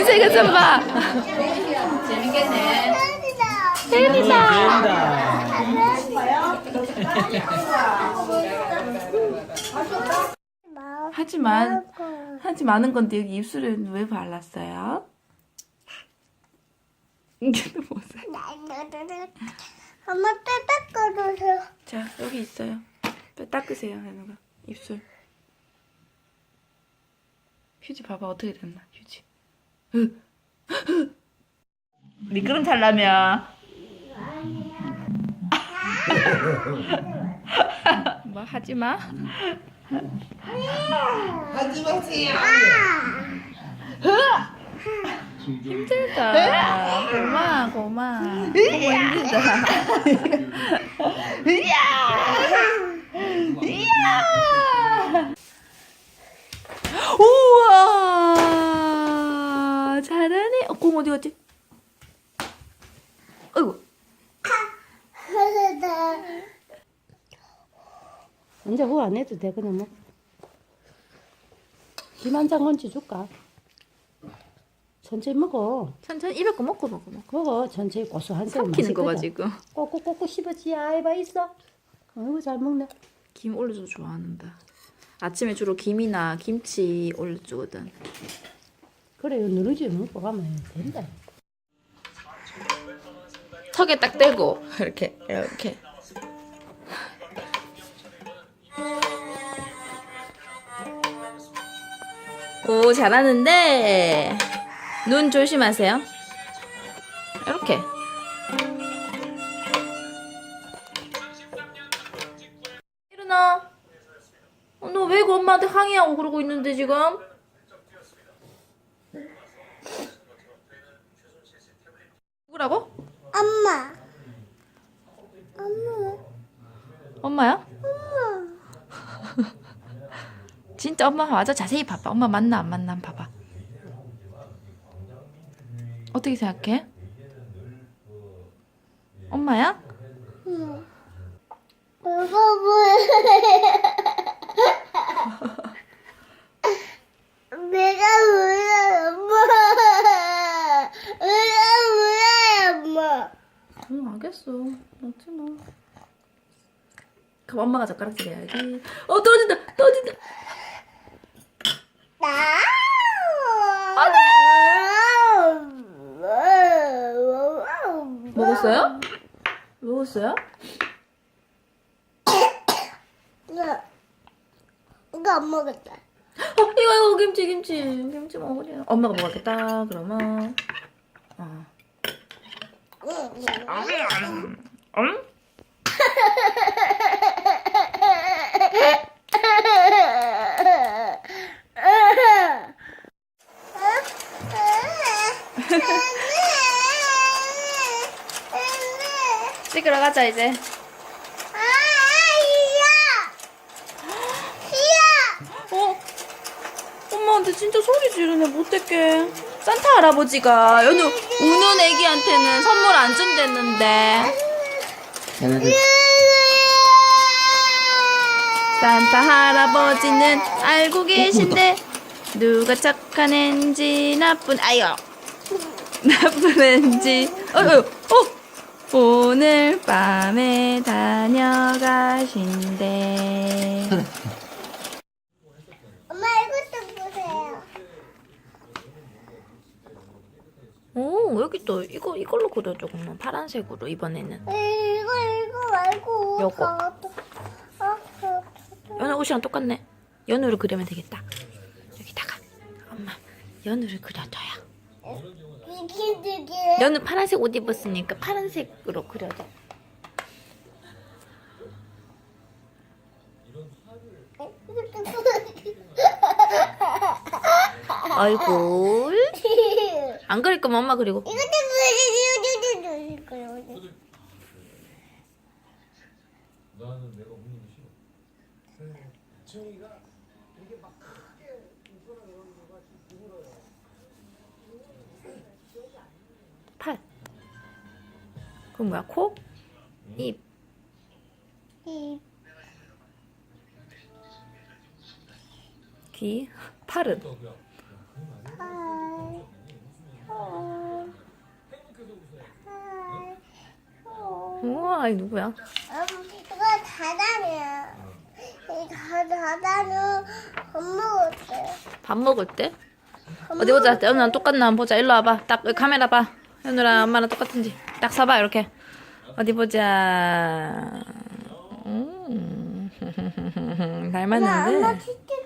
윤세가 좀 봐. 재밌겠네. 혜린아. 하지만 하지 많은 건데 여기 입술에 왜 발랐어요? 이게 또 뭐세요? 엄마 떼떼거려서 자 여기 있어요. 빨리 닦으세요, 현우가 입술. 휴지 봐봐 어떻게 됐나 휴지. 미끄럼 잘라면. 뭐 하지 마. 하지 마세요. 힘들다. 고마 고마. 너무 힘들다. 우와 잘하네. 어, 공 어디 갔지? 아이고. 이제 후 안 해도 돼 그냥 뭐. 김한장 건지 줄까? 천천히 먹어. 천천히 입에 거 먹고 먹고 먹고. 먹어 천천히 고소한 색 삼키는 거봐 지금. 꼭꼭꼭꼭 씹었지 아이봐 있어. 아이고 잘 먹네. 김 올려줘 좋아하는다. 아침에 주로 김이나 김치 올려주거든. 그래 누룽지 먹고 가면 된다. 턱에 딱 대고 이렇게 이렇게. 오 잘하는데 눈 조심하세요. 이렇게. 일어나. 어, 너왜 그 엄마한테 항의하고 그러고 있는데 지금? 누구라고? 엄마 엄마 엄마야? 진짜 엄마 맞아? 자세히 봐봐. 엄마 맞나 안 맞나 한번 봐봐. 어떻게 생각해? 엄마야? 내가 뭐야 내가 뭐야 엄마 내가 뭐야 엄마 응 알겠어. 먹지 마. 그럼 엄마가 젓가락질 해야지. 어 떨어진다. 떨어진다. 나 먹었어요? 먹었어요? 이거 이거 안 먹었다 어 이거 이거 김치 김치 김치 먹으려. 엄마가 먹었겠다. 그러면. 어. 응? 찍으러 가자 이제. 어? 엄마한테 진짜 소리 지르네 못할게 산타 할아버지가 연우 우는 애기한테는 선물 안 준댔는데. 산타 할아버지는 알고 계신데 누가 착한 앤지 나쁜 아유 나쁜 앤지. 어휴 어. 오늘 밤에 다녀가신대 엄마 이것도 보세요 오 여기 또 이거 이걸로 그려줘 그러면 파란색으로 이번에는. 이거 이거 말고 요거. 아, 아, 연우 옷이랑 똑같네. 연우를 그리면 되겠다. 여기다가. 엄마 연우를 그려줘요. 이게 되게 연우 파란색 옷 입었으니까 파란색으로 그려줘. 아이고 안 그릴 거면 엄마 그리고? 이것도 보여줘 이것도 보여줘 팔. 그럼 뭐야? 코? 입. 이 귀, 팔은 우와, 이 누구야? 음, 이거 다다냐. 이 다, 다다는 밥 먹을 때. 밥 먹을 때? 어디 보자. 연우랑 똑같나 한번 보자. 일로 와봐. 딱 여기 카메라 봐. 연우랑 엄마랑 똑같은지. 딱 서봐 이렇게. 어디 보자. 음. 엄마, 엄마 닮았는데. 치킨